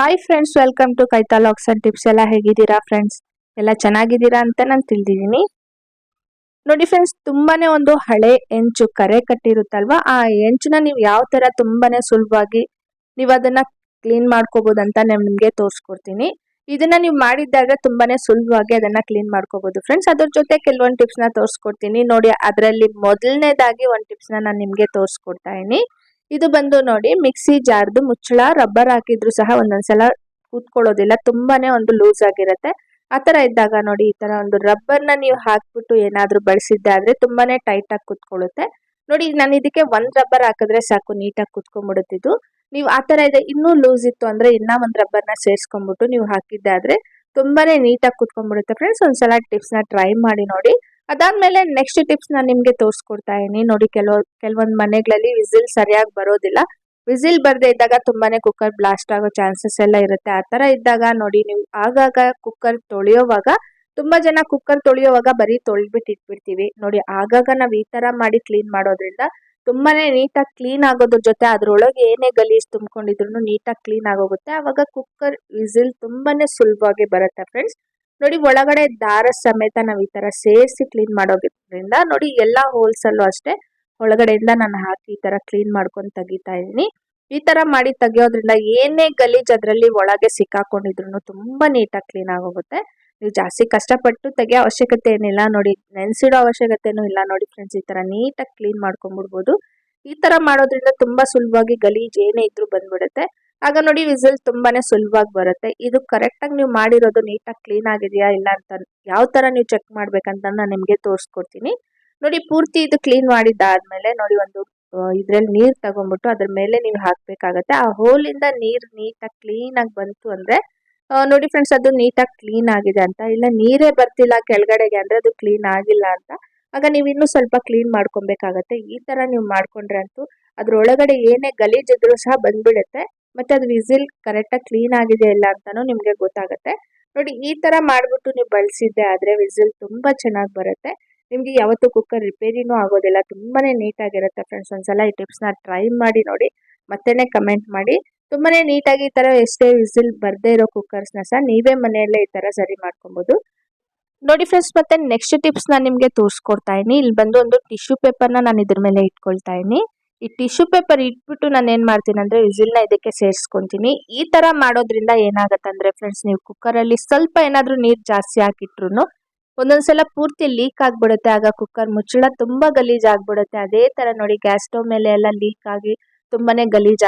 Hi friends welcome to ಕೈತಾ ಲಾಕ್ಸ್ and tips ಎಲ್ಲ ಹೇಗಿದ್ದೀರಾ ಫ್ರೆಂಡ್ಸ್ ಎಲ್ಲ ಚೆನ್ನಾಗಿದ್ದೀರಾ ಅಂತ ನಾನು ತಿಳಿದಿದ್ದೀನಿ. ನೋಡಿ ಫ್ರೆಂಡ್ಸ್ ತುಂಬಾನೇ ಒಂದು ಹಳೆ ಹೆಂಚು ಕರೆ ಕಟ್ಟಿರುತ್ತಲ್ವಾ? ಆ ಹೆಂಚನ್ನ ನೀವು ಯಾವ ತರ ತುಂಬಾನೇ ಸುಲಭವಾಗಿ ನೀವು ಅದನ್ನ ಕ್ಲೀನ್ ಮಾಡ್ಕೋಬಹುದು ಅಂತ ನಾನು ನಿಮ್ಗೆ ತೋರಿಸ್ಕೊಡ್ತೀನಿ. ಇದನ್ನ ನೀವು ಮಾಡಿದ್ದಾಗ ತುಂಬಾನೇ ಸುಲಭವಾಗಿ ಅದನ್ನ ಕ್ಲೀನ್ ಮಾಡ್ಕೋಬಹುದು ಫ್ರೆಂಡ್ಸ್ ಅದ್ರ ಜೊತೆ ಕೆಲವೊಂದು ಟಿಪ್ಸ್ನ ತೋರಿಸ್ಕೊಡ್ತೀನಿ. ನೋಡಿ, ಅದರಲ್ಲಿ ಮೊದಲನೇದಾಗಿ ಒಂದು ಟಿಪ್ಸ್ ನಾನು ನಿಮ್ಗೆ ತೋರಿಸ್ಕೊಡ್ತಾ ಇದೀನಿ ಇದು ಬಂದು ನೋಡಿ ಮಿಕ್ಸಿ ಜಾರ್ದು ಮುಚ್ಚಳ, ರಬ್ಬರ್ ಹಾಕಿದ್ರು ಸಹ ಒಂದೊಂದ್ಸಲ ಕೂತ್ಕೊಳ್ಳೋದಿಲ್ಲ. ತುಂಬಾನೇ ಒಂದು ಲೂಸ್ ಆಗಿರುತ್ತೆ. ಆತರ ಇದ್ದಾಗ ನೋಡಿ ಈ ತರ ಒಂದು ರಬ್ಬರ್ನ ನೀವು ಹಾಕ್ಬಿಟ್ಟು ಏನಾದ್ರೂ ಬಳಸಿದ್ದಾದ್ರೆ ತುಂಬಾನೇ ಟೈಟ್ ಆಗಿ ಕೂತ್ಕೊಳ್ಳುತ್ತೆ. ನೋಡಿ ನಾನು ಇದಕ್ಕೆ ಒಂದ್ ರಬ್ಬರ್ ಹಾಕಿದ್ರೆ ಸಾಕು, ನೀಟಾಗಿ ಕುತ್ಕೊಂಡ್ಬಿಡುತ್ತಿದ್ದು ನೀವು ಆತರ ಇದೆ, ಇನ್ನೂ ಲೂಸ್ ಇತ್ತು ಅಂದ್ರೆ ಇನ್ನ ಒಂದ್ ರಬ್ಬರ್ನ ಸೇರ್ಸ್ಕೊಂಡ್ಬಿಟ್ಟು ನೀವು ಹಾಕಿದ್ದಾದ್ರೆ ತುಂಬಾನೇ ನೀಟಾಗಿ ಕುತ್ಕೊಂಡ್ಬಿಡುತ್ತೆ. ಫ್ರೆಂಡ್ಸ್, ಒಂದ್ಸಲ ಟಿಪ್ಸ್ನ ಟ್ರೈ ಮಾಡಿ ನೋಡಿ. ಅದಾದ್ಮೇಲೆ ನೆಕ್ಸ್ಟ್ ಟಿಪ್ಸ್ ನಾನು ನಿಮ್ಗೆ ತೋರಿಸ್ಕೊಡ್ತಾ ಇದೀನಿ ನೋಡಿ ಕೆಲವು, ಕೆಲವೊಂದು ಮನೆಗಳಲ್ಲಿ ವಿಸಿಲ್ ಸರಿಯಾಗಿ ಬರೋದಿಲ್ಲ. ವಿಸಿಲ್ ಬರದೇ ಇದ್ದಾಗ ತುಂಬಾನೇ ಕುಕ್ಕರ್ ಬ್ಲಾಸ್ಟ್ ಆಗೋ ಚಾನ್ಸಸ್ ಎಲ್ಲ ಇರುತ್ತೆ. ಆ ತರ ಇದ್ದಾಗ ನೋಡಿ ನೀವು ಆಗಾಗ ಕುಕ್ಕರ್ ತೊಳೆಯೋವಾಗ, ತುಂಬಾ ಜನ ಕುಕ್ಕರ್ ತೊಳೆಯೋವಾಗ ಬರೀ ತೊಳ್ಬಿಟ್ಟು ಇಟ್ಬಿಡ್ತೀವಿ ನೋಡಿ ಆಗಾಗ ನಾವು ಈ ತರ ಮಾಡಿ ಕ್ಲೀನ್ ಮಾಡೋದ್ರಿಂದ ತುಂಬಾನೇ ನೀಟಾಗಿ ಕ್ಲೀನ್ ಆಗೋದ್ರ ಜೊತೆ ಅದ್ರೊಳಗೆ ಏನೇ ಗಲೀಜ್ ತುಂಬಿಕೊಂಡಿದ್ರು ನೀಟಾಗಿ ಕ್ಲೀನ್ ಆಗೋಗುತ್ತೆ. ಅವಾಗ ಕುಕ್ಕರ್ ವಿಸಿಲ್ ತುಂಬಾನೇ ಸುಲಭವಾಗಿ ಬರುತ್ತೆ ಫ್ರೆಂಡ್ಸ್ ನೋಡಿ ಒಳಗಡೆ ದಾರ ಸಮೇತ ನಾವು ಈ ತರ ಸೇರಿಸಿ ಕ್ಲೀನ್ ಮಾಡೋದ್ರಿಂದ ನೋಡಿ ಎಲ್ಲಾ ಹೋಲ್ಸ್ ಅಲ್ಲೂ ಅಷ್ಟೇ ಒಳಗಡೆಯಿಂದ ನಾನು ಹಾಕಿ ಈ ತರ ಕ್ಲೀನ್ ಮಾಡ್ಕೊಂಡು ತೆಗಿತಾ ಇದೀನಿ ಈ ತರ ಮಾಡಿ ತೆಗಿಯೋದ್ರಿಂದ ಏನೇ ಗಲೀಜ್ ಅದ್ರಲ್ಲಿ ಒಳಗೆ ಸಿಕ್ಕಾಕೊಂಡಿದ್ರು ತುಂಬಾ ನೀಟಾಗಿ ಕ್ಲೀನ್ ಆಗೋಗುತ್ತೆ. ನೀವು ಜಾಸ್ತಿ ಕಷ್ಟಪಟ್ಟು ತೆಗಿಯೋ ಅವಶ್ಯಕತೆ ಏನಿಲ್ಲ ನೋಡಿ ನೆನ್ಸಿಡೋ ಅವಶ್ಯಕತೆನೂ ಇಲ್ಲ ನೋಡಿ ಫ್ರೆಂಡ್ಸ್ ಈ ತರ ನೀಟಾಗಿ ಕ್ಲೀನ್ ಮಾಡ್ಕೊಂಡ್ಬಿಡ್ಬೋದು. ಈ ತರ ಮಾಡೋದ್ರಿಂದ ತುಂಬಾ ಸುಲಭವಾಗಿ ಗಲೀಜ್ ಏನೇ ಇದ್ರೂ ಬಂದ್ಬಿಡುತ್ತೆ. ಆಗ ನೋಡಿ ವಿಸಿಲ್ ತುಂಬಾನೇ ಸುಲಭವಾಗಿ ಬರುತ್ತೆ. ಇದು ಕರೆಕ್ಟಾಗಿ ನೀವು ಮಾಡಿರೋದು ನೀಟಾಗಿ ಕ್ಲೀನ್ ಆಗಿದೆಯಾ ಇಲ್ಲ ಅಂತ ಯಾವ ತರ ನೀವು ಚೆಕ್ ಮಾಡ್ಬೇಕಂತ ನಾನು ನಿಮಗೆ ತೋರಿಸ್ಕೊಡ್ತೀನಿ. ನೋಡಿ ಪೂರ್ತಿ ಇದು ಕ್ಲೀನ್ ಮಾಡಿದ್ದಾದ್ಮೇಲೆ ನೋಡಿ ಒಂದು ಇದ್ರಲ್ಲಿ ನೀರು ತಗೊಂಡ್ಬಿಟ್ಟು ಅದ್ರ ಮೇಲೆ ನೀವು ಹಾಕ್ಬೇಕಾಗತ್ತೆ. ಆ ಹೋಲಿಂದ ನೀರು ನೀಟಾಗಿ ಕ್ಲೀನ್ ಆಗಿ ಬಂತು ಅಂದ್ರೆ ನೋಡಿ ಫ್ರೆಂಡ್ಸ್ ಅದು ನೀಟಾಗಿ ಕ್ಲೀನ್ ಆಗಿದೆ ಅಂತ. ಇಲ್ಲ ನೀರೇ ಬರ್ತಿಲ್ಲ ಕೆಳಗಡೆಗೆ ಅಂದ್ರೆ ಅದು ಕ್ಲೀನ್ ಆಗಿಲ್ಲ ಅಂತ. ಆಗ ನೀವು ಇನ್ನೂ ಸ್ವಲ್ಪ ಕ್ಲೀನ್ ಮಾಡ್ಕೊಬೇಕಾಗತ್ತೆ. ಈ ತರ ನೀವು ಮಾಡ್ಕೊಂಡ್ರೆ ಅಂತೂ ಅದ್ರೊಳಗಡೆ ಏನೇ ಗಲೀಜಿದ್ರು ಸಹ ಬಂದ್ಬಿಡುತ್ತೆ. ಮತ್ತೆ ಅದು ವಿಸಿಲ್ ಕರೆಕ್ಟಾಗಿ ಕ್ಲೀನ್ ಆಗಿದೆ ಇಲ್ಲ ಅಂತಾನು ನಿಮಗೆ ಗೊತ್ತಾಗುತ್ತೆ. ನೋಡಿ, ಈ ತರ ಮಾಡ್ಬಿಟ್ಟು ನೀವು ಬಳಸಿದ್ದೆ ಆದರೆ ವಿಸಿಲ್ ತುಂಬಾ ಚೆನ್ನಾಗಿ ಬರುತ್ತೆ. ನಿಮಗೆ ಯಾವತ್ತೂ ಕುಕ್ಕರ್ ರಿಪೇರಿನೂ ಆಗೋದಿಲ್ಲ. ತುಂಬಾನೇ ನೀಟಾಗಿರುತ್ತೆ ಫ್ರೆಂಡ್ಸ್ ಒಂದ್ಸಲ ಈ ಟಿಪ್ಸ್ನ ಟ್ರೈ ಮಾಡಿ ನೋಡಿ. ಮತ್ತೆನೆ ಕಮೆಂಟ್ ಮಾಡಿ. ತುಂಬಾನೇ ನೀಟಾಗಿ ಈ ತರ ಎಷ್ಟೇ ವಿಸಿಲ್ ಬರ್ದೇ ಇರೋ ಕುಕ್ಕರ್ಸ್ನ ಸಹ ನೀವೇ ಮನೆಯಲ್ಲೇ ಈ ತರ ಸರಿ ಮಾಡ್ಕೊಬಹುದು ನೋಡಿ ಫ್ರೆಂಡ್ಸ್ ಮತ್ತೆ ನೆಕ್ಸ್ಟ್ ಟಿಪ್ಸ್ ನಾನು ನಿಮಗೆ ತೋರಿಸ್ಕೊಡ್ತಾ ಇದ್ದೀನಿ ಇಲ್ಲಿ ಬಂದು ಒಂದು ಟಿಶ್ಯೂ ಪೇಪರ್ನ ನಾನು ಇದ್ರ ಮೇಲೆ ಇಟ್ಕೊಳ್ತಾ ಇದೀನಿ ಈ ಟಿಶ್ಯೂ ಪೇಪರ್ ಇಟ್ಬಿಟ್ಟು ನಾನು ಏನು ಮಾಡ್ತೀನಿ ಅಂದರೆ ವಿಸಿಲ್ನ ಇದಕ್ಕೆ ಸೇರಿಸ್ಕೊತೀನಿ. ಈ ಥರ ಮಾಡೋದ್ರಿಂದ ಅಂದರೆ ಫ್ರೆಂಡ್ಸ್ ನೀವು ಕುಕ್ಕರಲ್ಲಿ ಸ್ವಲ್ಪ ಏನಾದರೂ ನೀರು ಜಾಸ್ತಿ ಹಾಕಿಟ್ರು ಒಂದೊಂದ್ಸಲ ಪೂರ್ತಿ ಲೀಕ್ ಆಗಿಬಿಡುತ್ತೆ. ಆಗ ಕುಕ್ಕರ್ ಮುಚ್ಚಳ ತುಂಬ ಗಲೀಜ್ ಆಗ್ಬಿಡುತ್ತೆ. ಅದೇ ಥರ ನೋಡಿ ಗ್ಯಾಸ್ ಸ್ಟವ್ ಮೇಲೆ ಎಲ್ಲ ಲೀಕ್ ಆಗಿ ತುಂಬಾನೇ ಗಲೀಜ್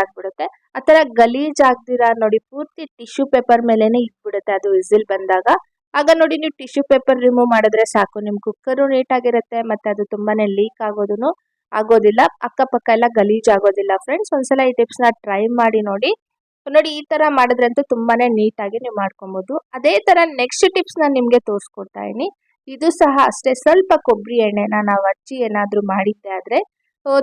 ಆ ಥರ ಗಲೀಜ್ ಆಗದಿರ ನೋಡಿ ಪೂರ್ತಿ ಟಿಶ್ಯೂ ಪೇಪರ್ ಮೇಲೇ ಇಟ್ಬಿಡುತ್ತೆ ಅದು ವಿಸಿಲ್ ಬಂದಾಗ. ಆಗ ನೋಡಿ ನೀವು ಟಿಶ್ಯೂ ಪೇಪರ್ ರಿಮೂವ್ ಮಾಡಿದ್ರೆ ಸಾಕು. ನಿಮ್ಮ ಕುಕ್ಕರು ನೀಟಾಗಿರುತ್ತೆ ಮತ್ತು ಅದು ತುಂಬಾನೇ ಲೀಕ್ ಆಗೋದನ್ನು ಆಗೋದಿಲ್ಲ. ಅಕ್ಕಪಕ್ಕ ಎಲ್ಲ ಗಲೀಜ್ ಆಗೋದಿಲ್ಲ ಫ್ರೆಂಡ್ಸ್ ಒಂದ್ಸಲ ಈ ಟಿಪ್ಸ್ನ ಟ್ರೈ ಮಾಡಿ ನೋಡಿ. ನೋಡಿ, ಈ ತರ ಮಾಡಿದ್ರಂತೂ ತುಂಬಾನೇ ನೀಟಾಗಿ ನೀವು ಮಾಡ್ಕೊಬಹುದು ಅದೇ ತರ ನೆಕ್ಸ್ಟ್ ಟಿಪ್ಸ್ ನಿಮಗೆ ತೋರಿಸ್ಕೊಡ್ತಾ ಇದೀನಿ ಇದು ಸಹ ಅಷ್ಟೇ, ಸ್ವಲ್ಪ ಕೊಬ್ಬರಿ ಎಣ್ಣೆನ ನಾವು ಹಚ್ಚಿ ಏನಾದರೂ ಮಾಡಿದ್ದೆ ಆದರೆ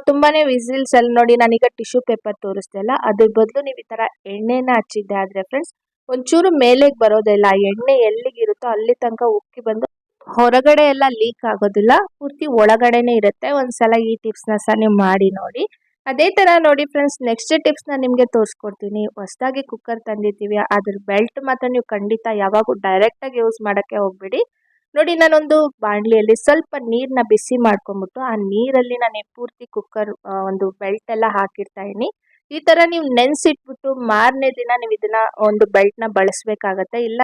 ತುಂಬಾ ವಿಸಿಲ್ಸ್ ಅಲ್ಲಿ ನೋಡಿ ನಾನೀಗ ಟಿಶ್ಯೂ ಪೇಪರ್ ತೋರಿಸ್ದೆ ಅಲ್ಲ, ಅದ್ರ ಬದಲು ನೀವು ಈ ತರ ಎಣ್ಣೆನ ಹಚ್ಚಿದ್ದೆ ಆದರೆ ಫ್ರೆಂಡ್ಸ್ ಒಂಚೂರು ಮೇಲೆಗೆ ಬರೋದಿಲ್ಲ ಎಣ್ಣೆ ಎಲ್ಲಿಗಿರುತ್ತೋ ಅಲ್ಲಿ ತನಕ ಉಕ್ಕಿ ಬಂದು ಹೊರಗಡೆ ಎಲ್ಲ ಲೀಕ್ ಆಗೋದಿಲ್ಲ. ಪೂರ್ತಿ ಒಳಗಡೆನೆ ಇರುತ್ತೆ. ಒಂದ್ಸಲ ಈ ಟಿಪ್ಸ್ನ ಸಹ ನೀವು ಮಾಡಿ ನೋಡಿ. ಅದೇ ತರ ನೋಡಿ ಫ್ರೆಂಡ್ಸ್ ನೆಕ್ಸ್ಟ್ ಟಿಪ್ಸ್ ನಿಮಗೆ ತೋರಿಸ್ಕೊಡ್ತೀನಿ. ಹೊಸದಾಗಿ ಕುಕ್ಕರ್ ತಂದಿದ್ದೀವಿ. ಅದ್ರ ಬೆಲ್ಟ್ ಮಾತ್ರ ನೀವು ಖಂಡಿತ ಯಾವಾಗೂ ಡೈರೆಕ್ಟ್ ಆಗಿ ಯೂಸ್ ಮಾಡಕ್ಕೆ ಹೋಗ್ಬೇಡಿ. ನೋಡಿ, ನಾನೊಂದು ಬಾಣಲಿಯಲ್ಲಿ ಸ್ವಲ್ಪ ನೀರನ್ನ ಬಿಸಿ ಮಾಡ್ಕೊಂಬಿಟ್ಟು ಆ ನೀರಲ್ಲಿ ನಾನು ಪೂರ್ತಿ ಕುಕ್ಕರ್ ಒಂದು ಬೆಲ್ಟ್ ಎಲ್ಲ ಹಾಕಿರ್ತಾ ಇದೀನಿ ಈ ತರ ನೀವು ನೆನ್ಸಿಟ್ಬಿಟ್ಟು ಮಾರನೇ ದಿನ ನೀವು ಇದನ್ನ ಒಂದು ಬೆಲ್ಟ್ನ ಬಳಸ್ಬೇಕಾಗತ್ತೆ. ಇಲ್ಲ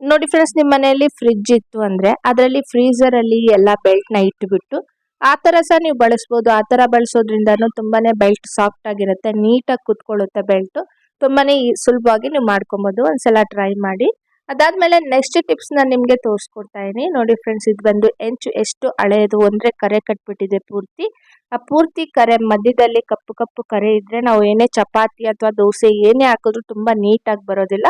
ನೋಡಿ ಫ್ರೆಂಡ್ಸ್ ನಿಮ್ಮ ಮನೆಯಲ್ಲಿ ಫ್ರಿಡ್ಜ್ ಇತ್ತು ಅಂದ್ರೆ ಅದರಲ್ಲಿ ಫ್ರೀಸರ್ ಅಲ್ಲಿ ಎಲ್ಲ ಬೆಲ್ಟ್ನ ಇಟ್ಬಿಟ್ಟು ಆ ಥರ ಸಹ ನೀವು ಬಳಸ್ಬೋದು. ಆ ಥರ ಬಳಸೋದ್ರಿಂದನೂ ತುಂಬಾನೇ ಬೆಲ್ಟ್ ಸಾಫ್ಟ್ ಆಗಿರುತ್ತೆ, ನೀಟಾಗಿ ಕುತ್ಕೊಳ್ಳುತ್ತೆ ಬೆಲ್ಟು ತುಂಬಾನೇ ಈ- ಸುಲಭವಾಗಿ ನೀವು ಮಾಡ್ಕೊಬೋದು. ಒಂದ್ಸಲ ಟ್ರೈ ಮಾಡಿ. ಅದಾದಮೇಲೆ ನೆಕ್ಸ್ಟ್ ಟಿಪ್ಸ್ ನಾನು ನಿಮ್ಗೆ ತೋರಿಸ್ಕೊಡ್ತಾ ಇದೀನಿ ನೋಡಿ ಫ್ರೆಂಡ್ಸ್ ಇದು ಬಂದು ಎಂಚು ಎಷ್ಟು ಹಳೆಯದು ಅಂದರೆ ಕರೆ ಕಟ್ಬಿಟ್ಟಿದೆ ಪೂರ್ತಿ. ಆ ಪೂರ್ತಿ ಕರೆ, ಮಧ್ಯದಲ್ಲಿ ಕಪ್ಪು ಕಪ್ಪು ಕರೆ ಇದ್ರೆ ನಾವು ಏನೇ ಚಪಾತಿ ಅಥವಾ ದೋಸೆ ಏನೇ ಹಾಕಿದ್ರು ತುಂಬಾ ನೀಟಾಗಿ ಬರೋದಿಲ್ಲ.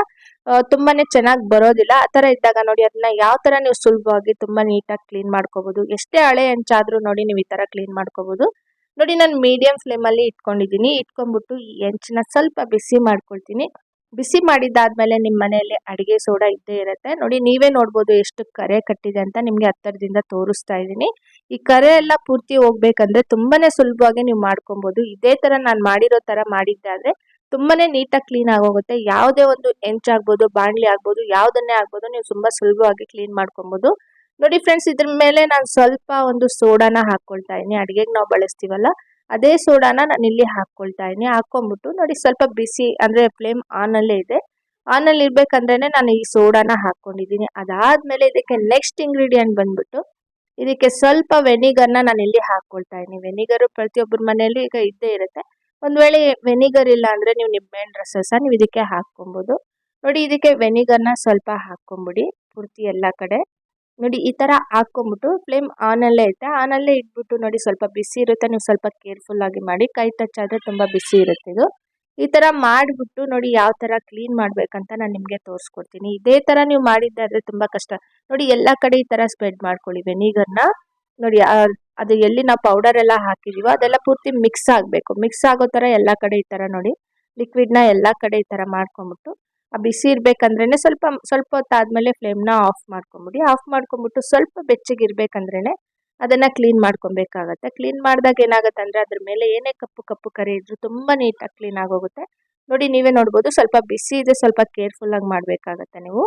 ತುಂಬಾನೇ ಚೆನ್ನಾಗಿ ಬರೋದಿಲ್ಲ. ಆ ಥರ ಇದ್ದಾಗ ನೋಡಿ ಅದನ್ನ ಯಾವ ತರ ನೀವು ಸುಲಭವಾಗಿ ತುಂಬಾ ನೀಟಾಗಿ ಕ್ಲೀನ್ ಮಾಡ್ಕೋಬಹುದು ಎಷ್ಟೇ ಹಳೆ ಹೆಂಚಾದ್ರೂ ನೋಡಿ ನೀವು ಈ ಥರ ಕ್ಲೀನ್ ಮಾಡ್ಕೋಬಹುದು ನೋಡಿ ನಾನು ಮೀಡಿಯಂ ಫ್ಲೇಮ್ ಅಲ್ಲಿ ಇಟ್ಕೊಂಡಿದ್ದೀನಿ. ಇಟ್ಕೊಂಡ್ಬಿಟ್ಟು ಈ ಹೆಂಚನ್ನ ಸ್ವಲ್ಪ ಬಿಸಿ ಮಾಡ್ಕೊಳ್ತೀನಿ. ಬಿಸಿ ಮಾಡಿದ್ದಾದ್ಮೇಲೆ ನಿಮ್ಮ ಮನೆಯಲ್ಲಿ ಅಡಿಗೆ ಸೋಡಾ ಇದ್ದೇ ಇರುತ್ತೆ. ನೋಡಿ, ನೀವೇ ನೋಡ್ಬೋದು ಎಷ್ಟು ಕರೆ ಕಟ್ಟಿದೆ ಅಂತ ನಿಮಗೆ ಹತ್ತರದಿಂದ ತೋರಿಸ್ತಾ ಇದ್ದೀನಿ. ಈ ಕರೆ ಎಲ್ಲ ಪೂರ್ತಿ ಹೋಗ್ಬೇಕಂದ್ರೆ ತುಂಬಾನೇ ಸುಲಭವಾಗಿ ನೀವು ಮಾಡ್ಕೊಬೋದು. ಇದೇ ತರ ನಾನು ಮಾಡಿರೋ ತರ ಮಾಡಿದ್ದೆ ಆದ್ರೆ ತುಂಬಾನೇ ನೀಟಾಗಿ ಕ್ಲೀನ್ ಆಗೋಗುತ್ತೆ. ಯಾವುದೇ ಒಂದು ಎಂಚ್ ಆಗ್ಬೋದು, ಬಾಣಲಿ ಆಗ್ಬೋದು, ಯಾವುದನ್ನೇ ಆಗ್ಬೋದು ನೀವು ತುಂಬಾ ಸುಲಭವಾಗಿ ಕ್ಲೀನ್ ಮಾಡ್ಕೊಬೋದು. ನೋಡಿ, ಫ್ರೆಂಡ್ಸ್, ಇದ್ರ ಮೇಲೆ ನಾನು ಸ್ವಲ್ಪ ಒಂದು ಸೋಡಾನ ಹಾಕೊಳ್ತಾ ಇದೀನಿ ಅಡಿಗೆಗೆ ನಾವು ಬಳಸ್ತೀವಲ್ಲ. ಅದೇ ಸೋಡಾನ ನಾನು ಇಲ್ಲಿ ಹಾಕೊಳ್ತಾ ಇದೀನಿ ಹಾಕೊಂಡ್ಬಿಟ್ಟು ನೋಡಿ ಸ್ವಲ್ಪ ಬಿಸಿ ಅಂದ್ರೆ ಫ್ಲೇಮ್ ಆನ್ ಅಲ್ಲೇ ಇದೆ. ಆನ್ ಅಲ್ಲಿ ಇರ್ಬೇಕಂದ್ರೇನೆ ನಾನು ಈ ಸೋಡಾನ ಹಾಕ್ಕೊಂಡಿದ್ದೀನಿ ಅದಾದ್ಮೇಲೆ ಇದಕ್ಕೆ ನೆಕ್ಸ್ಟ್ ಇಂಗ್ರೀಡಿಯೆಂಟ್ ಬಂದ್ಬಿಟ್ಟು ಇದಕ್ಕೆ ಸ್ವಲ್ಪ ವೆನಿಗರ್ನ ನಾನು ಇಲ್ಲಿ ಹಾಕ್ಕೊಳ್ತಾ ಇದ್ದೀನಿ. ವೆನಿಗರ್ ಪ್ರತಿಯೊಬ್ಬರ ಮನೆಯಲ್ಲೂ ಈಗ ಇದ್ದೇ ಇರುತ್ತೆ. ಒಂದು ವೇಳೆ ವೆನಿಗರ್ ಇಲ್ಲ ಅಂದ್ರೆ ನೀವು ನಿಂಬೆಹಣ್ಣು ರಸ ಸಹ ನೀವು ಇದಕ್ಕೆ ಹಾಕ್ಕೊಬೋದು. ನೋಡಿ ಇದಕ್ಕೆ ವೆನಿಗರ್ನ ಸ್ವಲ್ಪ ಹಾಕ್ಕೊಂಬಿಡಿ ಪೂರ್ತಿ ಎಲ್ಲ ಕಡೆ. ನೋಡಿ, ಈ ತರ ಹಾಕ್ಕೊಂಬಿಟ್ಟು ಫ್ಲೇಮ್ ಆನ್ ಅಲ್ಲೇ ಐತೆ ಆನ್ ಅಲ್ಲೇ ಇಟ್ಬಿಟ್ಟು ನೋಡಿ, ಸ್ವಲ್ಪ ಬಿಸಿ ಇರುತ್ತೆ. ನೀವು ಸ್ವಲ್ಪ ಕೇರ್ಫುಲ್ ಆಗಿ ಮಾಡಿ. ಕೈ ಟಚ್ ಆದ್ರೆ ತುಂಬಾ ಬಿಸಿ ಇರುತ್ತೆ ಇದು. ಈ ತರ ಮಾಡಿಬಿಟ್ಟು ನೋಡಿ, ಯಾವ ತರ ಕ್ಲೀನ್ ಮಾಡಬೇಕಂತ ನಾನು ನಿಮಗೆ ತೋರಿಸ್ಕೊಡ್ತೀನಿ. ಇದೇ ತರ ನೀವು ಮಾಡಿದ್ದಾದರೆ ತುಂಬಾ ಕಷ್ಟ. ನೋಡಿ, ಎಲ್ಲಾ ಕಡೆ ಈ ತರ ಸ್ಪ್ರೆಡ್ ಮಾಡ್ಕೊಳ್ಳಿ. ವೆನಿಗರ್ನ ನೋಡಿ ಅದು ಎಲ್ಲಿ ನಾವು ಪೌಡರ್ ಎಲ್ಲ ಹಾಕಿದೀವೋ ಅದೆಲ್ಲ ಪೂರ್ತಿ ಮಿಕ್ಸ್ ಆಗಬೇಕು. ಮಿಕ್ಸ್ ಆಗೋ ತರ ಎಲ್ಲಾ ಕಡೆ ಈ ತರ ನೋಡಿ. ಲಿಕ್ವಿಡ್ನ ಎಲ್ಲಾ ಕಡೆ ಈ ತರ ಮಾಡ್ಕೊಂಡ್ಬಿಟ್ಟು ಆ ಬಿಸಿ ಇರಬೇಕಂದ್ರೇ ಸ್ವಲ್ಪ ಸ್ವಲ್ಪ ಹೊತ್ತಾದ್ಮೇಲೆ ಫ್ಲೇಮ್ನ ಆಫ್ ಮಾಡ್ಕೊಂಬಿಡಿ. ಆಫ್ ಮಾಡ್ಕೊಂಬಿಟ್ಟು ಸ್ವಲ್ಪ ಬೆಚ್ಚಗಿರ್ಬೇಕಂದ್ರೇನೆ ಅದನ್ನ ಕ್ಲೀನ್ ಮಾಡ್ಕೊಬೇಕಾಗತ್ತೆ. ಕ್ಲೀನ್ ಮಾಡಿದಾಗ ಏನಾಗುತ್ತೆ ಅಂದರೆ ಅದ್ರ ಮೇಲೆ ಏನೇ ಕಪ್ಪು ಕಪ್ಪು ಕರಿ ಇದ್ರು ತುಂಬಾ ನೀಟಾಗಿ ಕ್ಲೀನ್ ಆಗೋಗುತ್ತೆ. ನೋಡಿ ನೀವೇ ನೋಡ್ಬೋದು ಸ್ವಲ್ಪ ಬಿಸಿ ಇದೆ, ಸ್ವಲ್ಪ ಕೇರ್ಫುಲ್ ಆಗಿ ಮಾಡ್ಬೇಕಾಗತ್ತೆ ನೀವು.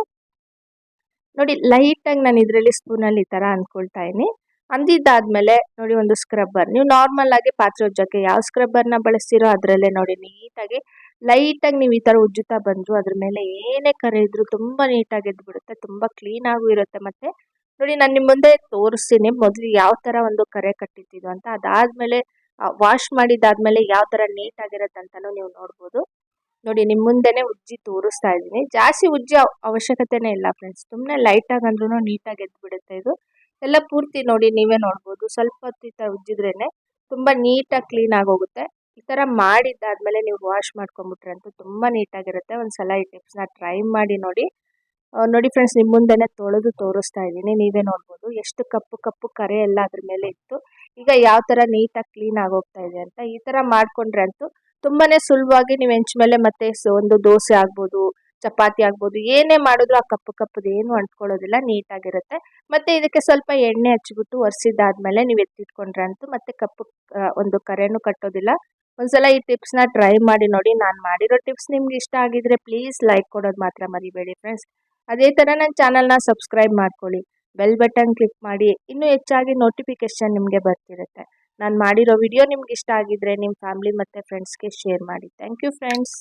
ನೋಡಿ ಲೈಟ್ ಆಗಿ ನಾನು ಇದರಲ್ಲಿ ಸ್ಪೂನಲ್ಲಿ ಈ ತರ ಅಂದ್ಕೊಳ್ತಾ ಇದ್ದೀನಿ. ಅಂದಿದ್ದಾದ್ಮೇಲೆ ನೋಡಿ ಒಂದು ಸ್ಕ್ರಬ್ಬರ್ ನೀವು ನಾರ್ಮಲ್ ಆಗಿ ಪಾತ್ರೆ ಉಜ್ಜಕ್ಕೆ ಯಾವ ಸ್ಕ್ರಬ್ಬರ್ನ ಬಳಸ್ತೀರೋ ಅದರಲ್ಲೇ ನೋಡಿ ನೀಟಾಗಿ ಲೈಟಾಗಿ ನೀವು ಈ ಥರ ಉಜ್ಜುತ್ತಾ ಬಂದ್ರು, ಅದ್ರ ಮೇಲೆ ಏನೇ ಕರೆ ಇದ್ರು ತುಂಬ ನೀಟಾಗಿ ತುಂಬ ಕ್ಲೀನ್ ಆಗೂ ಇರುತ್ತೆ. ಮತ್ತೆ ನೋಡಿ, ನಾನು ನಿಮ್ಮ ಮುಂದೆ ತೋರಿಸ್ತೀನಿ ಮೊದಲು ಯಾವ ಥರ ಒಂದು ಕರೆ ಕಟ್ಟಿದ್ದು ಅಂತ. ಅದಾದಮೇಲೆ ವಾಶ್ ಮಾಡಿದಾದ್ಮೇಲೆ ಯಾವ ಥರ ನೀಟಾಗಿರುತ್ತೆ ಅಂತಲೂ ನೀವು ನೋಡ್ಬೋದು. ನೋಡಿ ನಿಮ್ಮ ಮುಂದೆನೇ ಉಜ್ಜಿ ತೋರಿಸ್ತಾ ಇದ್ದೀನಿ. ಜಾಸ್ತಿ ಉಜ್ಜಿ ಅವಶ್ಯಕತೆನೇ ಇಲ್ಲ ಫ್ರೆಂಡ್ಸ್ ಸುಮ್ಮನೆ ಲೈಟಾಗಿ ಅಂದ್ರೂ ನೀಟಾಗಿ ಎದ್ದು ಬಿಡುತ್ತೆ ಇದು. ಎಲ್ಲ ಪೂರ್ತಿ ನೋಡಿ, ನೀವೇ ನೋಡ್ಬೋದು. ಸ್ವಲ್ಪ ಹೊತ್ತು ಈ ಉಜ್ಜಿದ್ರೇನೆ ತುಂಬ ನೀಟಾಗಿ ಕ್ಲೀನ್ ಆಗೋಗುತ್ತೆ. ಈ ಥರ ಮಾಡಿದ್ದಾದ್ಮೇಲೆ ನೀವು ವಾಶ್ ಮಾಡ್ಕೊಂಬಿಟ್ರೆ ಅಂತೂ ತುಂಬ ನೀಟಾಗಿರುತ್ತೆ ಒಂದು ಸಲ ಈ ಟಿಪ್ಸ್ನ ಟ್ರೈ ಮಾಡಿ ನೋಡಿ. ನೋಡಿ ಫ್ರೆಂಡ್ಸ್ ನಿಮ್ಮ ಮುಂದೆನೆ ತೊಳೆದು ತೋರಿಸ್ತಾ ಇದ್ದೀನಿ. ನೀವೇ ನೋಡ್ಬೋದು. ಎಷ್ಟು ಕಪ್ಪು ಕಪ್ಪು ಕರೆ ಎಲ್ಲ ಅದ್ರ ಮೇಲೆ ಇತ್ತು. ಈಗ ಯಾವ ಥರ ನೀಟಾಗಿ ಕ್ಲೀನ್ ಹೋಗ್ತಾ ಇದೆ ಅಂತ ಈ ಥರ ಮಾಡಿಕೊಂಡ್ರೆ ಅಂತೂ ತುಂಬಾನೇ ಸುಲಭವಾಗಿ ನೀವು ಹೆಂಚ್ ಮೇಲೆ ಮತ್ತೆ ಒಂದು ದೋಸೆ ಆಗ್ಬೋದು, ಚಪಾತಿ ಆಗ್ಬೋದು, ಏನೇ ಮಾಡಿದ್ರು ಆ ಕಪ್ಪು ಕಪ್ಪದು ಏನು ಅಂಟ್ಕೊಳ್ಳೋದಿಲ್ಲ. ನೀಟಾಗಿರುತ್ತೆ ಮತ್ತೆ ಇದಕ್ಕೆ ಸ್ವಲ್ಪ ಎಣ್ಣೆ ಹಚ್ಬಿಟ್ಟು ಒರೆಸಿದ್ದಾದ್ಮೇಲೆ ನೀವು ಎತ್ತಿಟ್ಕೊಂಡ್ರೆ ಅಂತೂ ಮತ್ತೆ ಕಪ್ಪು ಒಂದು ಕರೆನೂ ಕಟ್ಟೋದಿಲ್ಲ. ಒಂದ್ಸಲ ಈ ಟಿಪ್ಸ್ನ ಟ್ರೈ ಮಾಡಿ ನೋಡಿ. ನಾನು ಮಾಡಿರೋ ಟಿಪ್ಸ್ ನಿಮ್ಗೆ ಇಷ್ಟ ಆಗಿದ್ರೆ ಪ್ಲೀಸ್ ಲೈಕ್ ಕೊಡೋದು ಮಾತ್ರ ಮರಿಬೇಡಿ ಫ್ರೆಂಡ್ಸ್ ಅದೇ ಥರ ನನ್ನ ಚಾನಲ್ನ ಸಬ್ಸ್ಕ್ರೈಬ್ ಮಾಡ್ಕೊಳ್ಳಿ. ಬೆಲ್ ಬಟನ್ ಕ್ಲಿಕ್ ಮಾಡಿ. ಇನ್ನೂ ಹೆಚ್ಚಾಗಿ ನೋಟಿಫಿಕೇಶನ್ ನಿಮಗೆ ಬರ್ತಿರುತ್ತೆ. ನಾನು ಮಾಡಿರೋ ವಿಡಿಯೋ ನಿಮ್ಗೆ ಇಷ್ಟ ಆಗಿದ್ರೆ ನಿಮ್ಮ ಫ್ಯಾಮಿಲಿ ಮತ್ತು ಫ್ರೆಂಡ್ಸ್ಗೆ ಶೇರ್ ಮಾಡಿ. Thank you friends